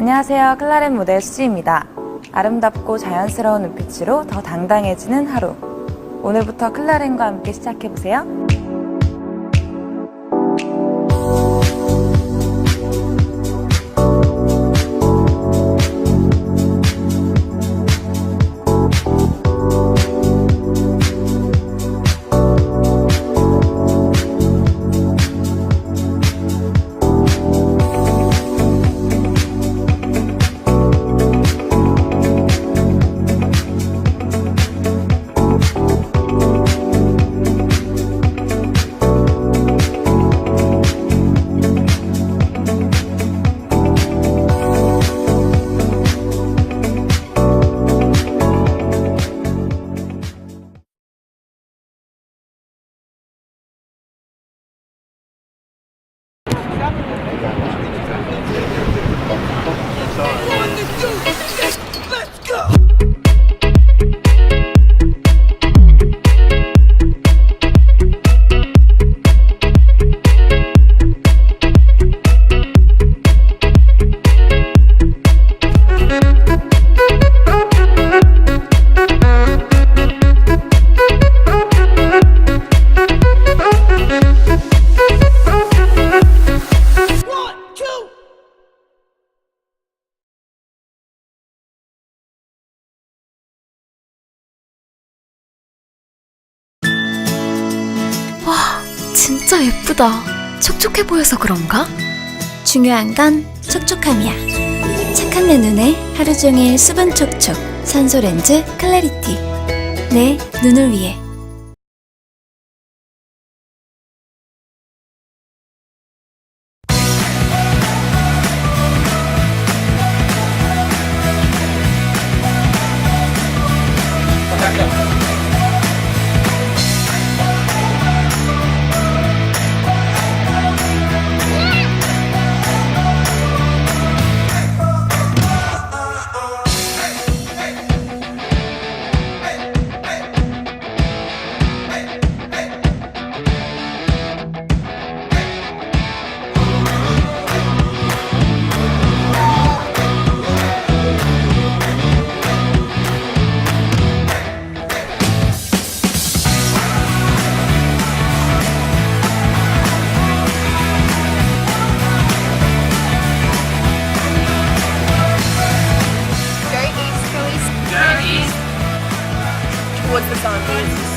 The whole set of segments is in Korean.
안녕하세요. 클라렌 모델 수지입니다. 아름답고 자연스러운 눈빛으로 더 당당해지는 하루. 오늘부터 클라렌과 함께 시작해보세요. 예쁘다. 촉촉해 보여서 그런가? 중요한 건 촉촉함이야. 착한 내 눈에 하루 종일 수분 촉촉. 산소 렌즈 클래리티. 내 눈을 위해.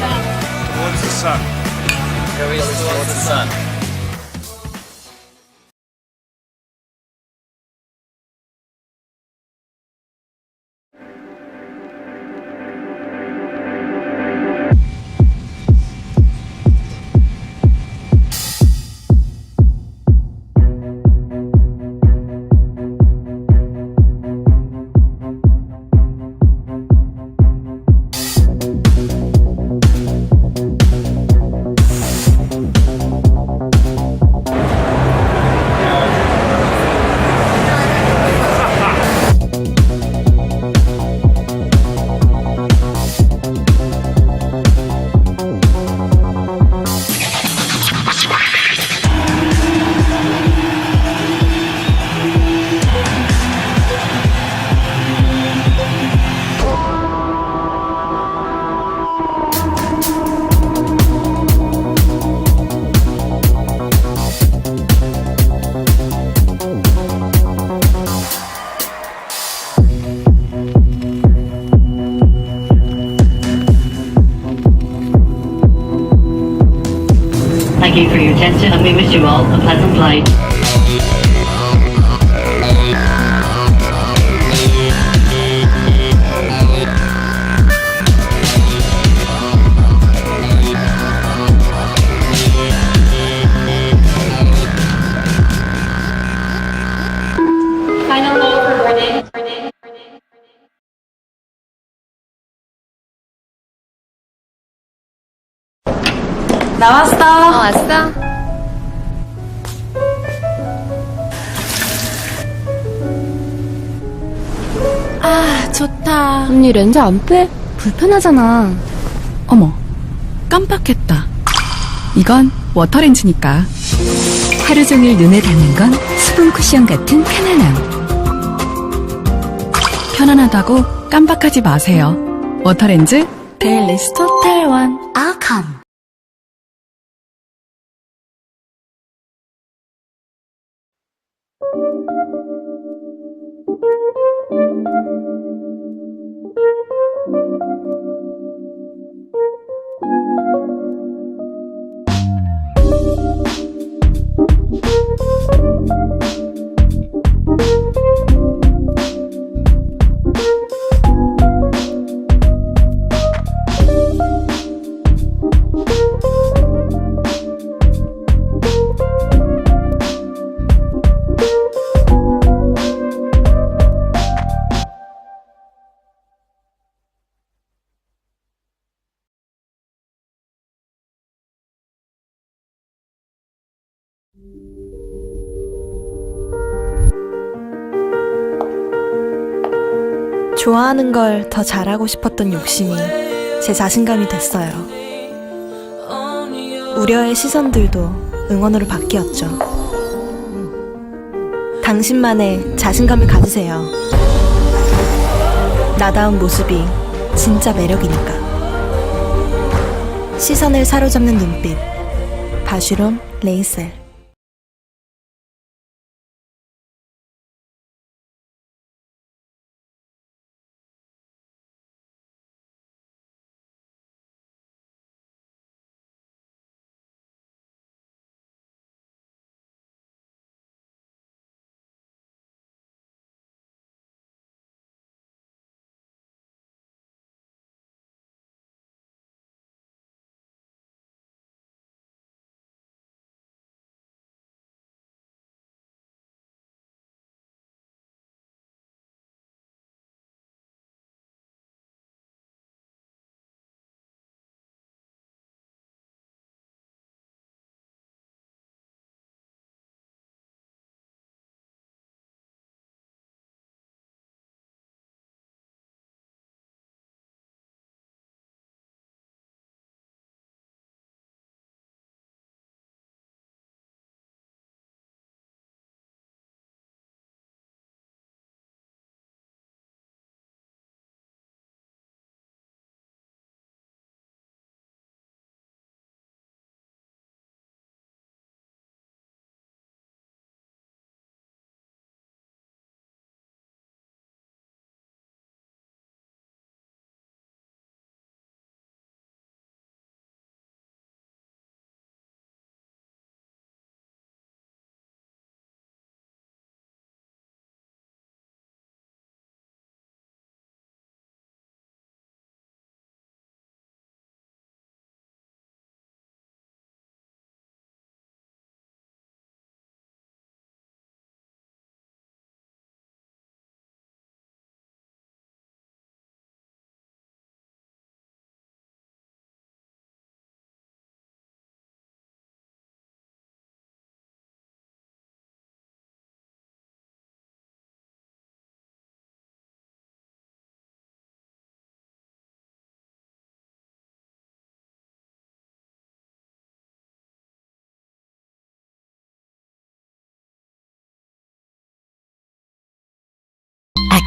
Sun. Towards the sun. Towards the sun. Thank you for your attention and we wish you all a pleasant flight. 나왔어! 어, 왔어? 아, 좋다. 언니 렌즈 안 빼? 불편하잖아. 어머, 깜빡했다. 이건 워터렌즈니까. 하루 종일 눈에 닿는 건 수분 쿠션 같은 편안함. 편안하다고 깜빡하지 마세요. 워터렌즈 데일리스트 호텔 원. 아캄. Música 좋아하는 걸 더 잘하고 싶었던 욕심이 제 자신감이 됐어요. 우려의 시선들도 응원으로 바뀌었죠. 당신만의 자신감을 가지세요. 나다운 모습이 진짜 매력이니까. 시선을 사로잡는 눈빛. 바슈론 레이셀.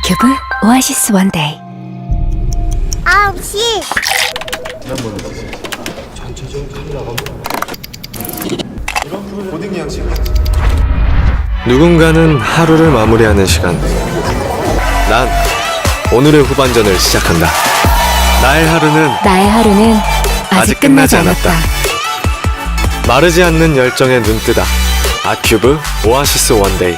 큐브 오아시스 원데이. 9시. 누군가는 하루를 마무리하는 시간. 난 오늘의 후반전을 시작한다. 나의 하루는 나의 하루는 아직, 아직 끝나지 끝나지 않았다. 않았다. 마르지 않는 열정에 눈뜨다. 아큐브 오아시스 원데이.